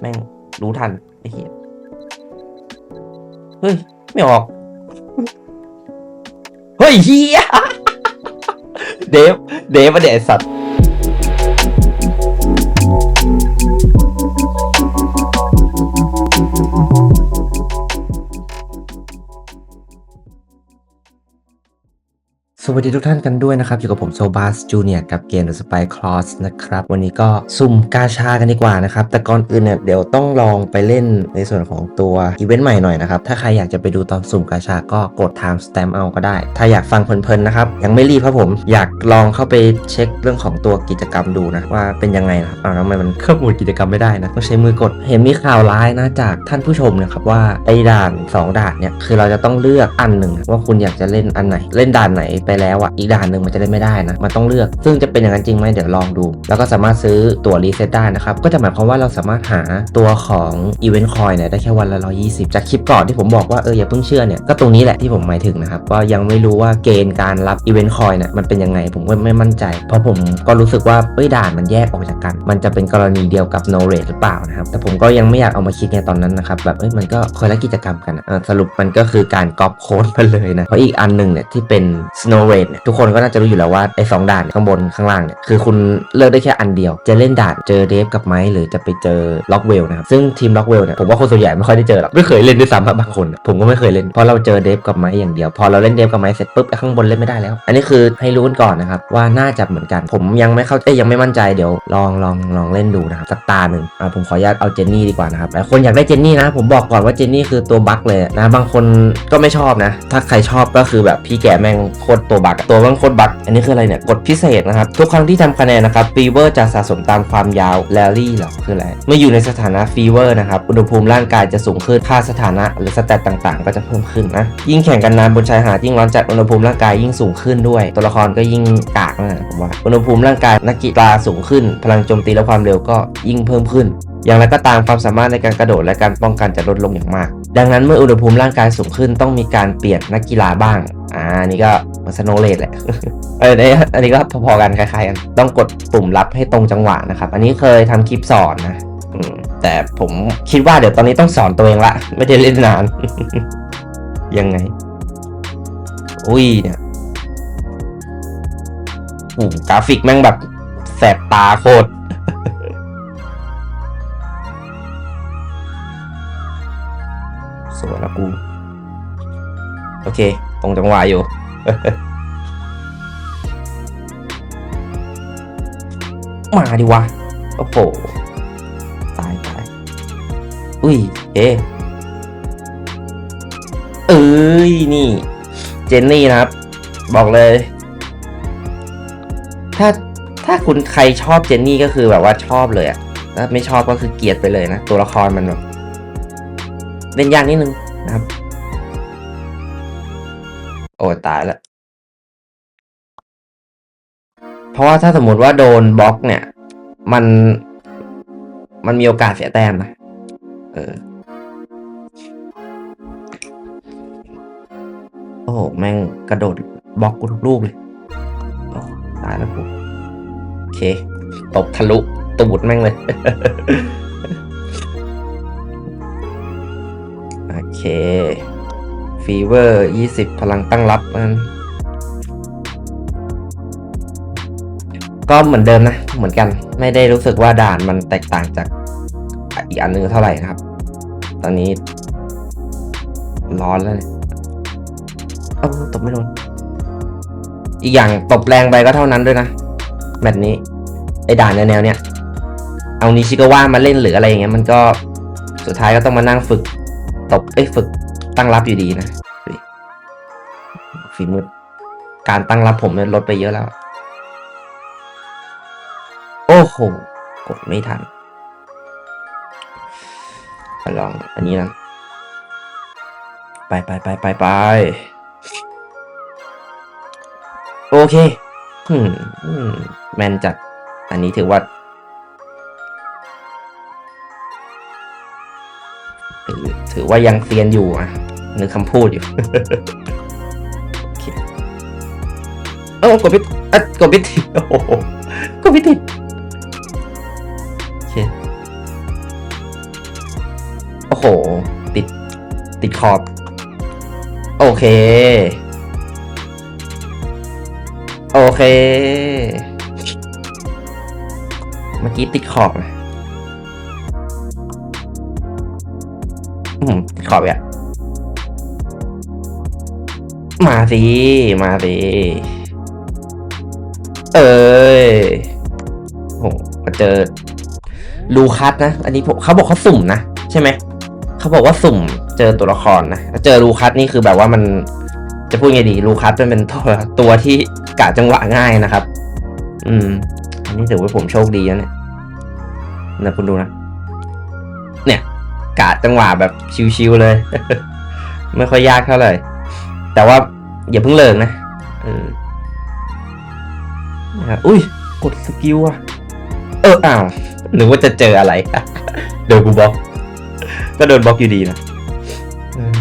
แม่งรู้ทันไอ้เหี้ยเฮ้ย ไม่ออก เฮ้ยเฮียเดฟ เดฟมาเดสัตว์ วัสดีทุกท่านกันด้วยนะครับ อยู่กับผมโซบาสจูเนียกับเกม The Spy Cross นะครับ วันนี้ก็สุ่มกาชากันดีกว่านะครับ แต่ก่อนอื่นเนี่ยเดี๋ยวต้องลองไปเล่นในส่วนของตัวอีเวนต์ใหม่หน่อยนะครับ ถ้าใครอยากจะไปดูตอนสุ่มกาชาก็กด time stamp เอาก็ได้ ถ้าอยากฟังเพลินๆนะครับ ยังไม่รีบครับผม อยากลองเข้าไปเช็คเรื่องของตัวกิจกรรมดูนะว่าเป็นยังไงนะครับอ้าวทำไมมันเครื่องหมุนกิจกรรมไม่ได้นะต้องใช้มือกด เห็นมีข่าวร้ายนะจากท่านผู้ชมนะครับว่าไอ้ด่านสองด่านเนี่ยคือเราจะต้องเลือกอันหนึ่งว่าคุณอยากจะเล่นอันไหน เล่นด่านไหนไปแล้วอะอีกด่านหนึ่งมันจะเล่นไม่ได้นะมันต้องเลือก ซึ่งจะเป็นอย่างนั้นจริงไหมเดี๋ยวลองดู แล้วก็สามารถซื้อตั๋วรีเซ็ตได้นะครับก็จะหมายความว่าเราสามารถหาตัวของอีเวนต์คอยเนี่ยได้แค่วันละ 120 จากคลิปก่อนที่ผมบอกว่าเอออย่าเพิ่งเชื่อเนี่ยก็ตรงนี้แหละที่ผมหมายถึงนะครับว่ายังไม่รู้ว่าเกณฑ์การรับอีเวนต์คอยเนี่ยมันเป็นยังไงผมก็ไม่มั่นใจ เพราะผมก็รู้สึกว่าเอ้ยด่านมันแยกออกจากกัน มันจะเป็นกรณีเดียวกับ no rate หรือเปล่านะครับแต่ผมก็ยังไม่อยากเอามาคิดในตอนนั้นนะครับแบบเอ้ยมันก็คนละกิจกรรมกันอะอะสรุปมันก็คือการก๊อปโค้ดมาเลยนะเพราะอีกอันหนึ่งเนี่ยที่เป็น snow rate เนี่ยทุกคนก็น่าจะรู้อยู่แล้วว่าไอ้สองด่านข้างบนข้างล่างเนี่ยคือคุณเลือกได้แค่อันเดียว จะเล่นด่านเจอเดฟกับไม้หรือจะไปเจอล็อกเวลนะครับซึ่งทีมล็อกเวลเนี่ยผมว่าคนส่วนใหญ่ไม่ค่อยได้เจอหรอกไม่เคยเล่นด้วยซ้ำอะบางคนผมก็ไม่เคยเล่นเพราะเราเจอเดฟกับไม้อย่างเดียว พอเราเล่นเดฟกับไม้เสร็จปุ๊บข้างบนเล่นไม่ได้แล้ว อันนี้คือให้รู้กันก่อนนะครับว่าน่าจะเหมือนกัน ผมยังไม่เข้าเอ้ยยังไม่มั่นใจเดี๋ยวลองลองลองเล่นดูนะครับสักตาหนึ่งอ่าผมขออนุญาตเอาเจนนี่ดีกว่านะครับหลายคนอยากได้เจนนี่นะ ผมบอกก่อนว่าเจนนี่คือตัวบั๊กเลยนะบางคนก็ไม่ชอบนะ ถ้าใครชอบก็คือแบบพี่แกแม่งโคตรตัวบักตัวแม่งโคตรบักอันนี้คืออะไรเนี่ยกดพิเศษนะครับ ทุกครั้งที่ทำคะแนนนะครับฟีเวอร์จะสะสมตามความยาวแลลี่หรอคืออะไรเมื่ออยู่ในสถานะฟีเวอร์นะครับอุณหภูมิร่างกายจะสูงขึ้นค่าสถานะหรือสแตตต่างๆ ก็จะเพิ่มขึ้นนะยิ่งแข่งกันนานบนชายหาดยิ่งร้อนจัดอุณหภูมิร่างกายยิ่งสูงขึ้นด้วย ตัวละครก็ยิ่งกากนะผมว่าอุณหภูมิร่างกายนักกีฬาสูงขึ้น พลังโจมตีและความเร็วก็ยิ่งเพิ่มขึ้นอย่างไรก็ตามความสามารถในการกระโดดและการป้องกันจะลดลงอย่างมาก ดังนั้นเมื่ออุณหภูมิร่างกายสูงขึ้นต้องมีการเปลี่ยนนักกีฬาบ้าง อ่าอันนี่ก็มันสโนเลดแหละเออเนี่ยอันนี้ก็พอๆกันคล้ายๆกันต้องกดปุ่มรับให้ตรงจังหวะนะครับ อันนี้เคยทำคลิปสอนนะแต่ผมคิดว่าเดี๋ยวตอนนี้ต้องสอนตัวเองละ ไม่ได้เล่นนาน ยังไง อุ้ยเนี่ยโอ้กราฟิกแม่งแบบแสบตาโคตรสวยละกู โอเค ตรงจังหวะอยู่ มาดิวะ โอ้โห ตายตาย อุ้ย เอ๊ะเอ้ย นี่ เจนนี่นะครับ บอกเลย ถ้าถ้าคุณใครชอบเจนนี่ก็คือแบบว่าชอบเลยอะถ้าไม่ชอบก็คือเกลียดไปเลยนะ ตัวละครมันแบบเล่นยากนิดนึงนะครับ ราะว่าถ้าสมมติว่าโดนบล็อกเนี่ย มันมันมีโอกาสเสียแต้มนะเออโอ้โหแม่งกระโดดบล็อกกูทุกลูกเลยตายแล้วกูโอเค ตบทะลุตูดแม่งเลยโอเคฟีเวอร์ยี่สิบพลังตั้งรับมัน ก็เหมือนเดิมนะ เหมือนกัน ไม่ได้รู้สึกว่าด่านมันแตกต่างจากอีกอันหนึงเท่าไหร่นะครับ ตอนนี้ ร้อนแล้วเนี่ยเอ้าตบไม่โดนอีกอย่างตบแรงไปก็เท่านั้นด้วยนะแบบนี้ ไอ้ด่านแนวเนี่ยเอานิชิกาว่ามาเล่นหรืออะไรอย่างเงี้ยมันก็สุดท้ายก็ต้องมานั่งฝึก ตบเอ้ยฝึกตั้งรับอยู่ดีนะดูดิฝีมือการตั้งรับผมลดไปเยอะแล้ว โอ้โห กดไม่ทันลองอันนี้นะ ไปไปไปไปไปโอเคอืมแมนจัด อันนี้ถือว่าถือว่ายังเซียนอยู่อะนึกคำพูดอยู่โอเคเออกดพิเอ้ยกดพิติดโอ้โหกดพิติ โห ติด ติดขอบ โอเค โอเค เมื่อกี้ติดขอบนะอืมติดขอบอะมาสิ มาสิ เอ้ยโหมาเจอลูคัสนะ อันนี้ผมเขาบอกเขาสุ่มนะ ใช่ไหม เขาบอกว่าสุ่มเจอตัวละครนะเจอลูคัสนี่คือแบบว่ามันจะพูดไงดีลูคัสมันเป็นตัวตัวที่กะจังหวะง่ายนะครับ อืม อันนี้ถือว่าผมโชคดีแล้วเนี่ยนะคุณดูนะ เนี่ย กะจังหวะแบบชิวๆเลย ไม่ค่อยยากเท่าไหร่แต่ว่าอย่าเพิ่งเลิกนะเออนะอุ้ย กดสกิลอะเอออ้าวหรือว่าจะเจออะไรโดนกูบอก ก็โดนบล็อกอยู่ดีนะเออ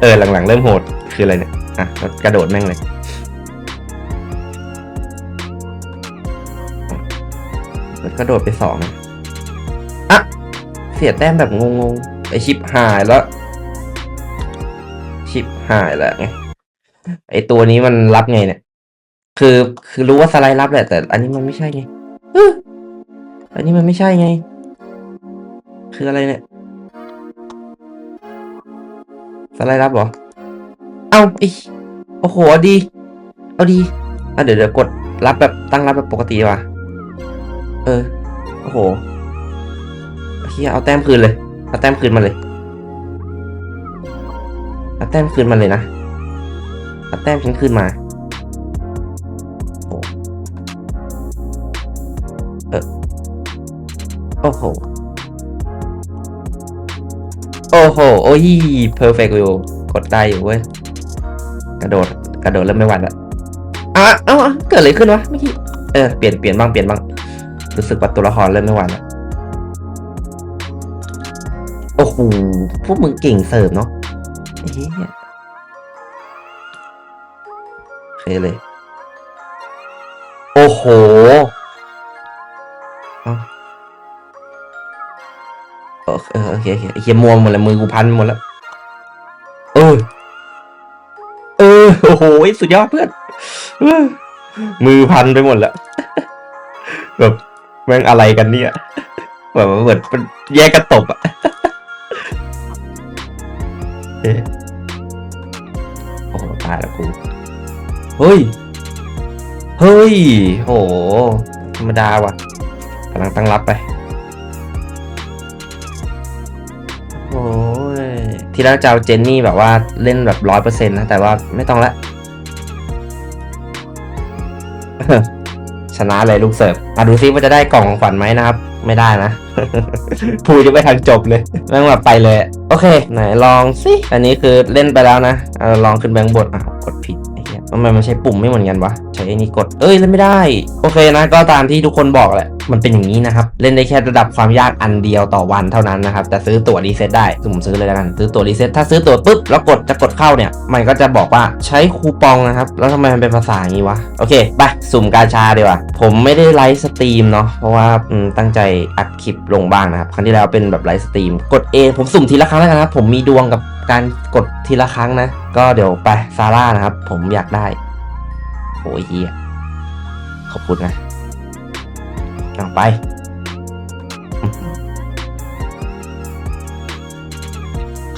เออ หลังๆ เริ่มโหด คืออะไรเนี่ย อะแล้วกระโดดแม่งเลยแล้วกระโดดไปสองนะอะ เสียแต้มแบบงงๆ ไอชิปหายแล้ว ชิปหายแล้วไง ไอตัวนี้มันรับไงเนี่ย คือ คือรู้ว่าสไลด์รับแหละ แต่อันนี้มันไม่ใช่ไงเอ้ออันนี้มันไม่ใช่ไง คืออะไรเนี่ย สไลด์รับเหรอ เอาอีโอ้โหดี เอาดีอะเดี๋ยวเดี๋ยวกดรับแบบตั้งรับแบบปกติว่ะ เออ โอ้โหเฮียเอาแต้มคืนเลย เอาแต้มคืนมาเลย เอาแต้มคืนมาเลยนะ เอาแต้มฉันคืนมาโอ้เออโอ้โห โอ้โห โอ้ยเพอร์เฟกต์อยู่กดได้อยู่เว้ย กระโดด กระโดดเริ่มไม่หวั่นละอะเอ้าเอ้าเกิดอะไรขึ้นวะเมื่อกี้ เออ เปลี่ยนเปลี่ยนบ้าง เปลี่ยนบ้าง รู้สึกว่าตัวละครเริ่มไม่หวั่นละโอ้โห พวกมึงเก่งเสิร์ฟเนาะไอ้เหี้ยโอเคเลย โอ้โห เออโอเคโอเคเฮียมัวหมดเลยมือกูพันหมดแล้วเออเออโอ้โหสุดยอดเพื่อนมือพันไปหมดแล้วแบบแม่งอะไรกันเนี่ยแบบเหมือนเป็นแยกกระตบอะเอ๊ะโอ้โหตายแล้วกูเฮ้ย เฮ้ย โห ธรรมดาว่ะกำลังตั้งรับไป ที่แรกจะเอาเจนนี่แบบว่าเล่นแบบร้อยเปอร์เซ็นต์นะ แต่ว่าไม่ต้องละชนะเลยลูกเสิร์ฟมาดูซิว่าจะได้กล่องของขวัญไหมนะครับ ไม่ได้นะพูดจะไม่ทันจบเลยแม่งแบบไปเลย โอเค ไหนลองสิอันนี้คือเล่นไปแล้วนะอลองขึ้นแบงค์บนอะกดผิดไอ้เหี้ยทำไมมันใช้ปุ่มไม่เหมือนกันวะ ช้ไอ้นี่กด เอ้ยเล่นไม่ได้ โอเคนะก็ตามที่ทุกคนบอกแหละ มันเป็นอย่างนี้นะครับ เล่นได้แค่ระดับความยากอันเดียวต่อวันเท่านั้นนะครับ แต่ซื้อตั๋วรีเซ็ตได้คือผมซื้อเลยแล้วกัน ซื้อตั๋วรีเซ็ตถ้าซื้อตั๋วปุ๊บแล้วกดจะกดเข้าเนี่ย มันก็จะบอกว่าใช้คูปองนะครับ แล้วทำไมมันเป็นภาษาอย่างนี้วะ โอเค ไป สุ่มกาชาดีกว่า ผมไม่ได้ไลฟ์สตรีมเนาะ เพราะว่าตั้งใจอัดคลิปลงบ้างนะครับ ครั้งที่แล้วเป็นแบบไลฟ์สตรีม กดเองผมสุ่มทีละครั้งแล้วกันนะครับ ผมมีดวงกับการกดทีละครั้งนะ ก็เดี๋ยวไปซาร่านะครับ ผมอยากได้ โอ้ยเฮียขอบคุณนะเอไป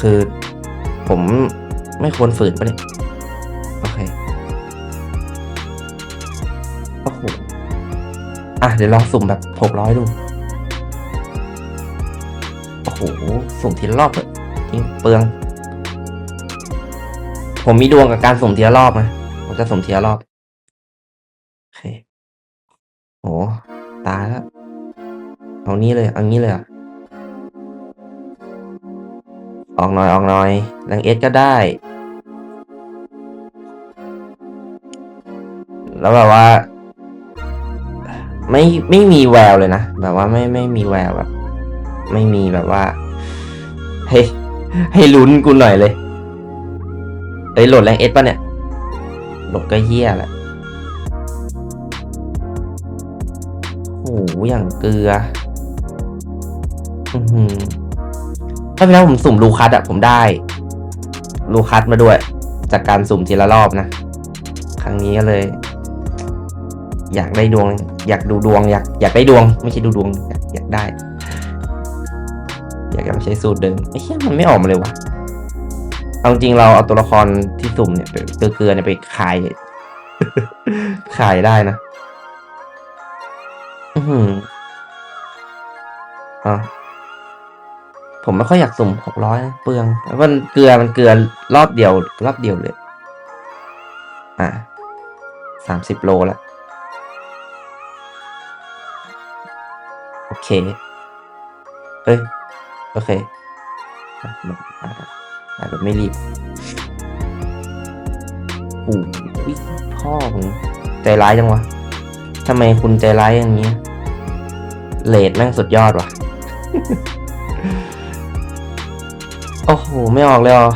คือผมไม่ควรฝืนปะเนี่ย โอเค โอ้โห อะ เดี๋ยวลองสุ่มแบบหกร้อยดู โอ้โห สุ่มทีละรอบเถอะจริงเปลือง ผมมีดวงกับการสุ่มทีละรอบนะ ผมจะสุ่มทีละรอบ โอเค โห ตายแล้ว เอานี้เลย เอางี้เลยอะ ออกหน่อย ออกหน่อยแรงเอสก็ได้ แล้วแบบว่า ไม่ไม่มีแววเลยนะ แบบว่าไม่ไม่มีแววแบบ ไม่มีแบบว่า ให้ให้ลุ้นกูหน่อยเลยเอ้ยโหลดแรงเอสป่ะเนี่ย โหลดก็เฮี้ยแหละ หอย่างเกลือ อือถ้าไปแล้วผมสุ่มลูคัสอะผมได้ ลูคัสมาด้วย จากการสุ่มทีละรอบนะ ครั้งนี้ก็เลย อยากได้ดวง อยากดูดวง อยากอยากได้ดวง ไม่ใช่ดูดวง อยากอยากได้ อยากจะมาใช้สูตรเดิมไอ้เหี้ยมันไม่ออกมาเลยวะเอาจริงเราเอาตัวละครที่สุ่มเนี่ยเกลือเนี่ยไปขาย ขายได้นะ หืออะผมไม่ค่อยอยากสุ่มหกร้อยนะเปลืองมันเกลือมันเกลือรอบเดียว รอบเดียวเลย อะสามสิบโลล้วโอเค เอ้ย โอเคอะอะไม่รีบโอ้ยพ่อผมใจร้ายจังวะทำไมคุณใจร้ายอย่างนี้ เลดแม่งสุดยอดว่ะ โอ้โห ไม่ออกเลยเหรอ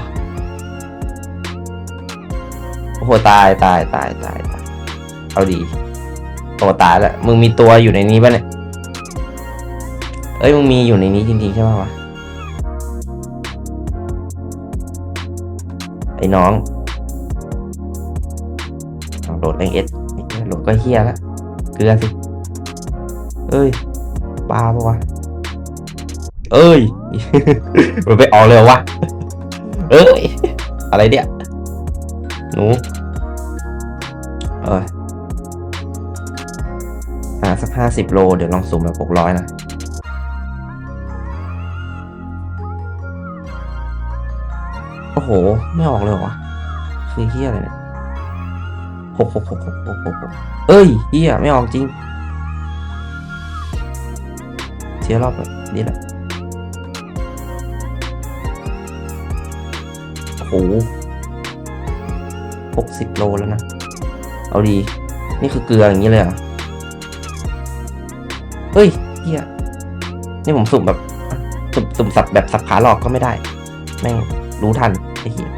โอ้โห ตายตายตายตายตายเอาดีตัวตายแล้วมึงมีตัวอยู่ในนี้ป่ะเนี่ย เอ้ย มึงมีอยู่ในนี้จริงๆใช่ป่ะวะ ไอ้น้องโหลดเองเอสโหลดก็เฮียแล้วเกลือสิ เอ้ย ปลาปะวะ เอ้ย มันไปออกเลยเหรอวะ เอ้ย อะไรเนี่ย หนู เอออ่าสักห้าสิบโล เดี๋ยวลองสุ่มแบบหกร้อยนะโอ้โห ไม่ออกเลยเหรอวะคือเฮียอะไรเนี่ยหกหกหกหกหกหกหกเอ้ยเฮียไม่ออกจริง ยรอบแบบนี้แหละโอ้โหหกสิบโลแล้วนะ เอาดี นี่คือเกลืออย่างนี้เลยเหรอะเฮ้ยเฮียนี่ผมสุ่มแบบสุ่มสุ่มสับแบบสับขาหลอกก็ไม่ได้ แม่งรู้ทันไอ้เหี้ย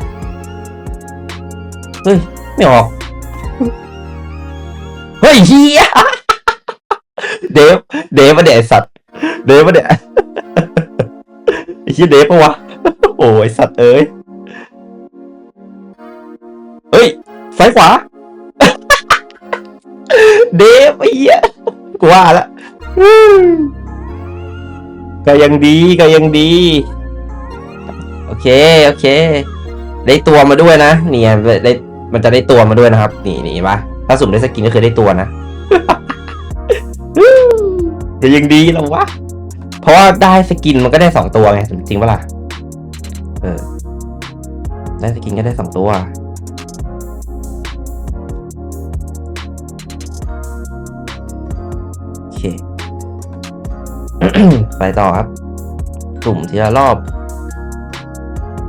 เฮ้ย ไม่ออก เฮ้ยเฮียเดฟ เดฟมาเดสัตว์ เดฟมาเดี๋ยไอ้เหี้เดฟปะวะ โอ้ยสัตว์เอ้ย เฮ้ยซ้ายขวา เดฟไอ้เหี้ยกูว่าละก็ยังดีก็ยังดี โอเค โอเค ได้ตัวมาด้วยนะ เนี่ยได้มันจะได้ตัวมาด้วยนะครับ นี่นี่ปะถ้าสุ่มได้สกินก็คือได้ตัวนะ จะยังดีแล้ววะ เพราะว่าได้สกินมันก็ได้สองตัวไงจริงปะล่ะเออได้สกินก็ได้สองตัวโอเคไปต่อครับสุ่มทีละรอบ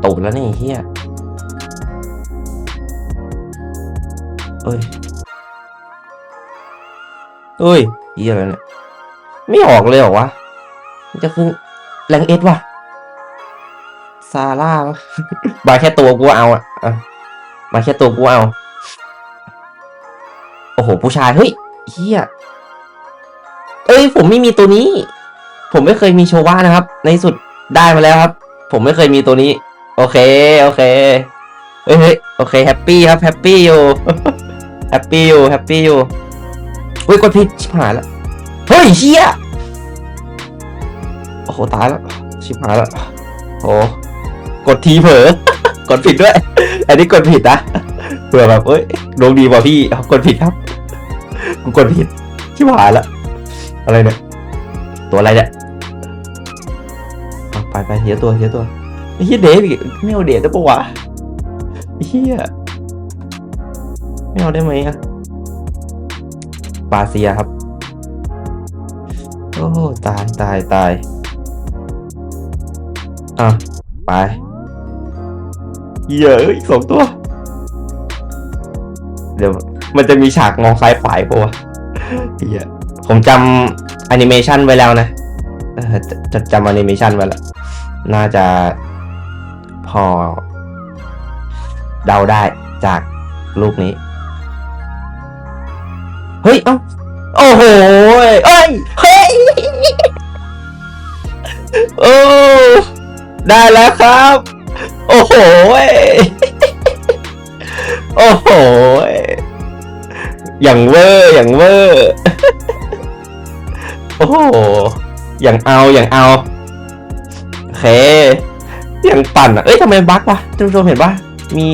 ตูดแล้วนี่เฮียเอ้ยเอ้ยเฮียอะไรเนี่ย ไม่ออกเลยเหรอวะ จะคือแรงเอสวะซาร่ามาแค่ตัวกูเอาอะอะมาแค่ตัวกูเอา โอ้โห ผู้ชายเฮ้ยเฮียเอ้ย ผมไม่มีตัวนี้ ผมไม่เคยมีโชว่านะครับ ในสุดได้มาแล้วครับ ผมไม่เคยมีตัวนี้ โอเค โอเคเฮ้ยโอเคแฮปปี้ครับแฮปปี้อยู่แฮปปี้อยู่แฮปปี้อยู่อุ้ยกดผิดชิบหายแล้วเฮ้ยเฮีย โอ้โหตายแล้ว ชิบหายแล้ว โอ้กดทีเผลอกดผิดด้วย อันนี้กดผิดนะเผื่อแบบเอ้ยดวงดีป่ะพี่กดผิดครับกูกดผิด ชิบหายแล้วอะไรเนี่ย ตัวอะไรเนี่ยไปไปเฮียตัวเฮียตัวไอ้เฮียเดฟอีกไม่เอาเดฟได้ปะวะไอ้เฮียไม่เอาได้ไหมอะปาเซียครับ โอ้ ตายตายตาย อะ ไปเยอะอีกสองตัว เดี๋ยวมันจะมีฉากมองซ้ายขวายปะวะเหี้ยผมจำแอนิเมชันไว้แล้วนะจะจะจำแอนิเมชันไว้แล้ว น่าจะพอ เดาได้จากรูปนี้ เฮ้ย เอ้า โอ้โห เอ้ย เฮ้ย โอ้ ได้แล้วครับ โอ้โห โอ้โห อย่างเวอร์อย่างเวอร์ โอ้โห อย่างเอาอย่างเอาโอเค อย่างปั่นอะ เอ้ยทำไมบั๊กวะท่านผู้ชมเห็นปะมี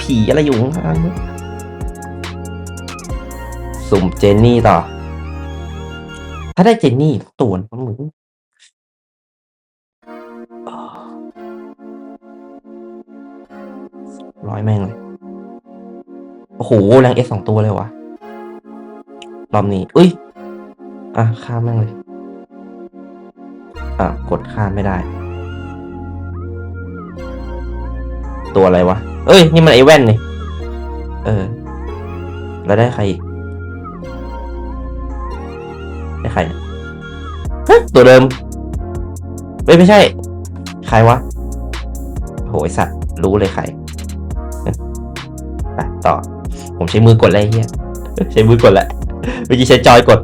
ผีอะไรอยู่ข้างสุ่มเจนนี่ต่อ ถ้าได้เจนนี่ตัวนมึง ร้อยแม่งเลย โอ้โห แรงเอสสองตัวเลยวะรอบนี้อุ้ย อะข้ามแม่งเลย อะ กดข้ามไม่ได้ ตัวอะไรวะ เอ้ย นี่มันไอแว่นนี่ เออ แล้วได้ใครอีก ได้ใครเนี่ยฮะตัวเดิมเอ้ยไม่ใช่ ใครวะโหไอสัตว์ รู้เลยใคร ไปต่อ ผมใช้มือกดอะไรเฮียใช้มือกดแหละเมื่อกี้ใช้จอยกด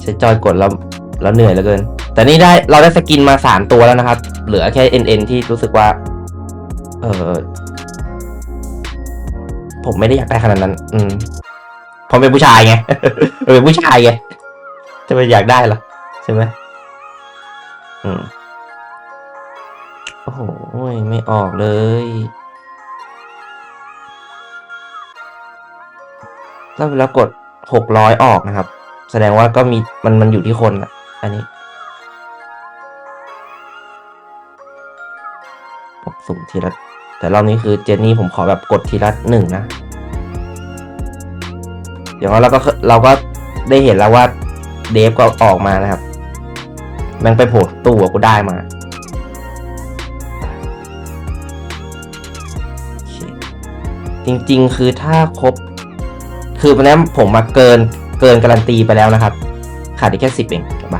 ใช้จอยกดแล้วแล้วเหนื่อยเหลือเกิน แต่นี่ได้เราได้สกินมาสามตัวแล้วนะครับ เหลือแค่ NN ที่รู้สึกว่า เออผมไม่ได้อยากได้ขนาดนั้น อืมผมเป็นผู้ชายไงเป็นผู้ชายไงจะไปอยากได้เหรอใช่ไหมอืม โอ้โหไม่ออกเลย ถ้าแล้วกดหกร้อยออกนะครับ แสดงว่าก็มีมันมันอยู่ที่คนอะ อันนี้ผมสุ่มทีละ แต่รอบนี้คือเจนนี่ผมขอแบบกดทีละหนึ่งนะ เดี๋ยวเราก็เราก็ได้เห็นแล้วว่าเดฟก็ออกมานะครับแมันไปโผล่ตู้กูได้มา จริง ๆ คือถ้าครบ คือวันนี้ผมมาเกินเกินการันตีไปแล้วนะครับ ขาดอีกแค่สิบเองถูกป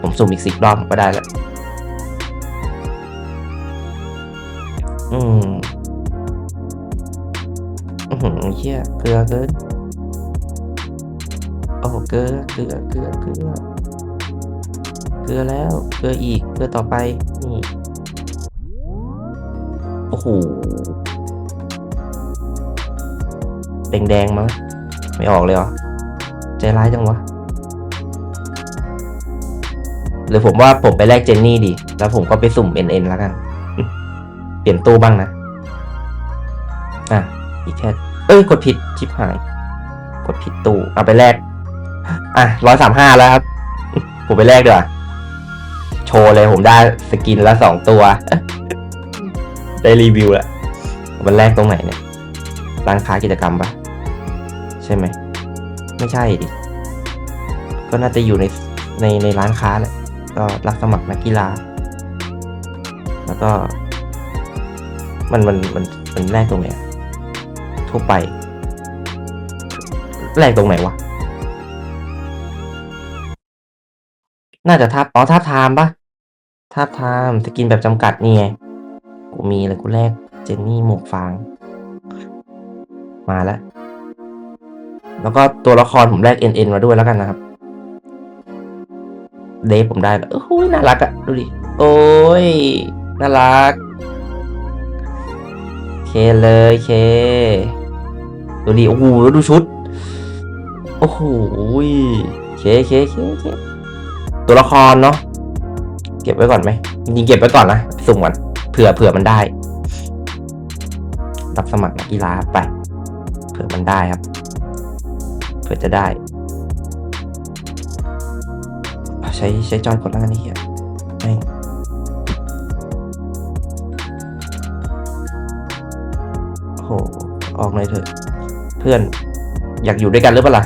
ผมสุ่มอีกสิบรอบก็ได้แล้วอืมอือหือเชี่ยเกลือเกินโอ้เกลือเกลือเกลือเกลือเกลือแล้วเกลืออีกเกลือต่อไปนี่โอ้โห แดงๆมั้งไม่ออกเลยเหรอ ใจร้ายจังวะหรือผมว่าผมไปแลกเจนนี่ดี แล้วผมก็ไปสุ่ม NN แล้วกัน เปลี่ยนตู้บ้างนะ อะ อีกแค่ เอ้ย กดผิดชิบหาย กดผิดตู้เอาไปแลก อะร้อยสามห้าแล้วครับ ผมไปแลกดีกว่าโชว์เลยผมได้สกินละสองตัว ได้รีวิวแล้วมันแลกตรงไหนเนี่ยร้านค้ากิจกรรมปะ ใช่ไหม ไม่ใช่ดิ ก็น่าจะอยู่ในในในร้านค้าแหละ ก็รับสมัครนักกีฬา แล้วก็ มันมันมันมันแลกตรงไหนทั่วไปแลกตรงไหนวะ น่าจะทับอ๋อทับไทม์ปะทับไทม์สกินแบบจำกัดนี่ไง กูมีเลยกูแลกเจนนี่หมวกฟาง มาแล้ว แล้วก็ตัวละครผมแลก NN มาด้วยแล้วกันนะครับ เดฟผมได้แล้วโอ้โหน่ารักอะดูดิ โอ้ย น่ารัก เคเลยเค ดูดิ โอ้โหแล้วดูชุด โอ้โหเคเคเคเคตัวละครเนาะ เก็บไว้ก่อนไหมจริงเก็บไว้ก่อนนะ สุ่มก่อน เผื่อเผื่อมันได้ รับสมัครนักกีฬาไป เผื่อมันได้ครับ เผื่อจะได้ ใช้ใช้จอยกดแล้วกันนี่เฮียไม่โอ้โหออกเลยเถอะ เพื่อน อยากอยู่ด้วยกันหรือเปล่าล่ะ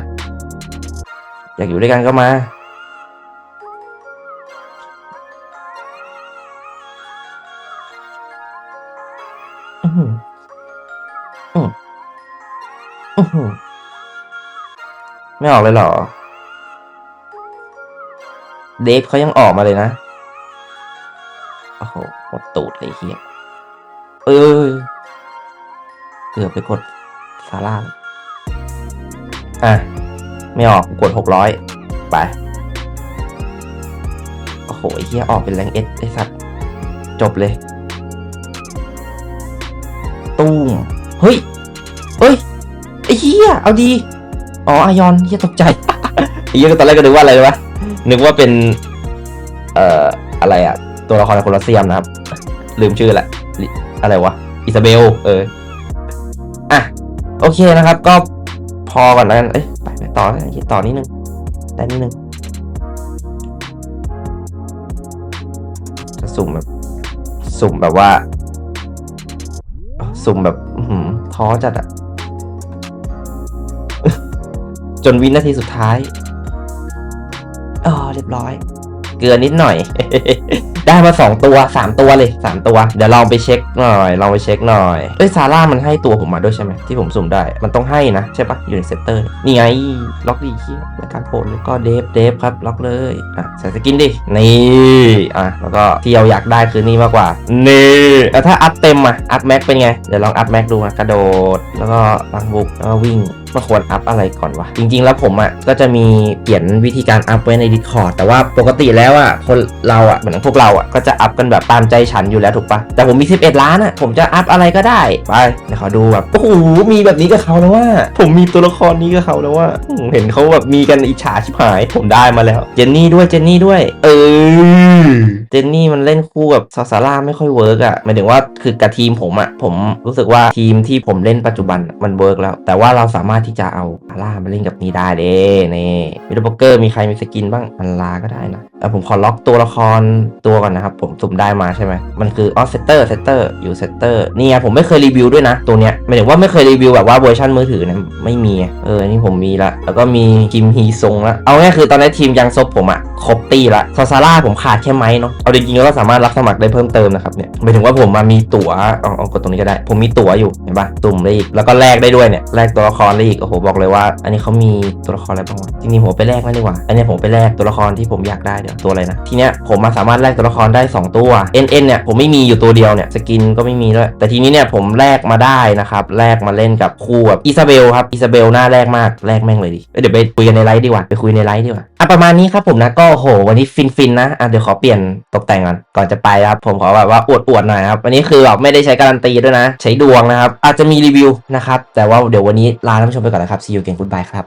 อยากอยู่ด้วยกันก็มาอือหืออืมอือหือ ไม่ออกเลยเหรอ เดฟเขายังออกมาเลยนะ โอ้โหหมดตูดเลยเฮียเอ้ยเกือบไปกดซาร่าอะ ไม่ออกกดหกร้อยไปโหไอ้เฮียออกเป็นแรงเอสไอสัตว์ จบเลยตุ้มเฮ้ย เฮ้ย ไอ้เฮียเอาดี อ๋ออายอนเฮียตกใจอ้เฮียตอนแรกก็นึกว่าอะไรรู้ปะนึกว่าเป็น เอ่ออะไรอะตัวละครในโคลอสเซียมนะครับ ลืมชื่อละลิอะไรวะอิซาเบล เอออะโอเคนะครับ ก็พอก่อนแล้วกันเอ้ยไปต่อนะต่อนิดนึงได้นิดนึงจะสุ่มแบบ สุ่มแบบว่า สุ่มแบบหือท้อจัดอะ จนวินาทีสุดท้ายอ๋อเรียบร้อย เกลือนิดหน่อย ได้มาสองตัวสามตัวเลยสามตัว เดี๋ยวลองไปเช็คหน่อยลองไปเช็คหน่อยเอ้ยซาร่ามันให้ตัวผมมาด้วยใช่ไหมที่ผมสุ่มได้ มันต้องให้นะ ใช่ปะอยู่ในเซตเตอร์นี่ไงล็อกดีเฮียรายการโพลเลยก็เดฟเดฟครับ ล็อกเลยอะใส่สกินดิ นี่อะแล้วก็ที่เราอยากได้คือนี่มากกว่า นี่แล้วถ้าอัพเต็มอะอัพแม็กเป็นไง เดี๋ยวลองอัพแม็กดูนะกระโดด แล้วก็ลังบุกแล้วก็วิ่ง มันควรอัพอะไรก่อนวะ จริง ๆ แล้วผมอะ่ะก็จะมีเขียนวิธีการอัพไว้ใน Discord แต่ว่าปกติแล้วอะ่ะคนเราอะ่ะเหมือนพวกเราอะ่ะก็จะอัพกันแบบตามใจฉันอยู่แล้วถูกปะแต่ผมมี 11 ล้านอะ่ะผมจะอัพอะไรก็ได้ไปเดี๋ยวขอดูแบบโอ้โหมีแบบนี้กับเขาแล้วว่า ผมมีตัวละครนี้กับเขาแล้วว่าเห็นเขาแบบมีกันอิจฉาชิบหาย ผมได้มาแล้ว เจนนี่ด้วยเจนนี่ด้วย เออ เจนนี่มันเล่นคู่กับซาซาร่าไม่ค่อยเวิร์กอะหมายถึงว่าคือกับทีมผมอะผมรู้สึกว่าทีมที่ผมเล่นปัจจุบันมันเวิร์กแล้ว แต่ว่าเราสามารถที่จะเอาอาร่ามาเล่นกับนี่ได้เด้นี่วิดโบเกอร์มีใครมีสกินบ้างอันลาก็ได้นะเออผมขอล็อกตัวละครตัวก่อนนะครับ ผมสุ่มได้มาใช่ไหมมันคือออเซตเตอร์เซตเตอร์อยู่เซตเตอร์นี่ไงผมไม่เคยรีวิวด้วยนะ ตัวเนี้ยหมายถึงว่าไม่เคยรีวิวแบบว่าเวอร์ชันมือถือเนี่ยไม่มีเออนนี่ผมมีละแล้วก็มีคิมฮีซงละเอาง่ายคือตอนนี้ทีมยังซบผมอะครบตีละซาซาร่าผมขาดแค่ไม้เนาะเอาจริงๆก็สามารถรับสมัครได้เพิ่มเติมนะครับเนี่ยหมายถึงว่าผมมามีตั๋วเอาเอากดตรงนี้ก็ได้ ผมมีตั๋วอยู่เห็นปะตุ่มได้อีกแล้วก็แลกได้ด้วยเนี่ยแลกตัวละครได้อีกโอ้โหบอกเลยว่า อันนี้เขามีตัวละครอะไรบ้างวะจริงๆผมไปแลกไม่ดีกว่า อันนี้ผมไปแลกตัวละครที่ผมอยากได้เดี๋ยวตัวอะไรนะทีเนี้ยผมมาสามารถแลกตัวละครได้สองตัว NN เนี่ยผมไม่มีอยู่ตัวเดียวเนี่ยสกินก็ไม่มีด้วยแต่ทีนี้เนี่ยผมแลกมาได้นะครับแลกมาเล่นกับคู่แบบอิซาเบลครับอิซาเบลหน้าแรกมากแลกแม่งเลยดิเอ้ยเดี๋ยวไปคุยกันในไลฟ์ดีกว่าไปคุยในไลฟ์ดีกว่า อะประมาณนี้ครับผมนะก็โหวันนี้ฟินฟินนะอะเดี๋ยวขอเปลี่ยนตกแต่งก่อนก่อนจะไปครับผมขอแบบว่าอวดอวดๆหน่อยครับวันนี้คือแบบไม่ได้ใช้การันตีด้วยนะ ใช้ดวงนะครับ อาจจะมีรีวิวนะครับแต่ว่าเดี๋ยววันนี้ลาท่านผู้ชมไปก่อนนะครับ see you again goodbye ครับ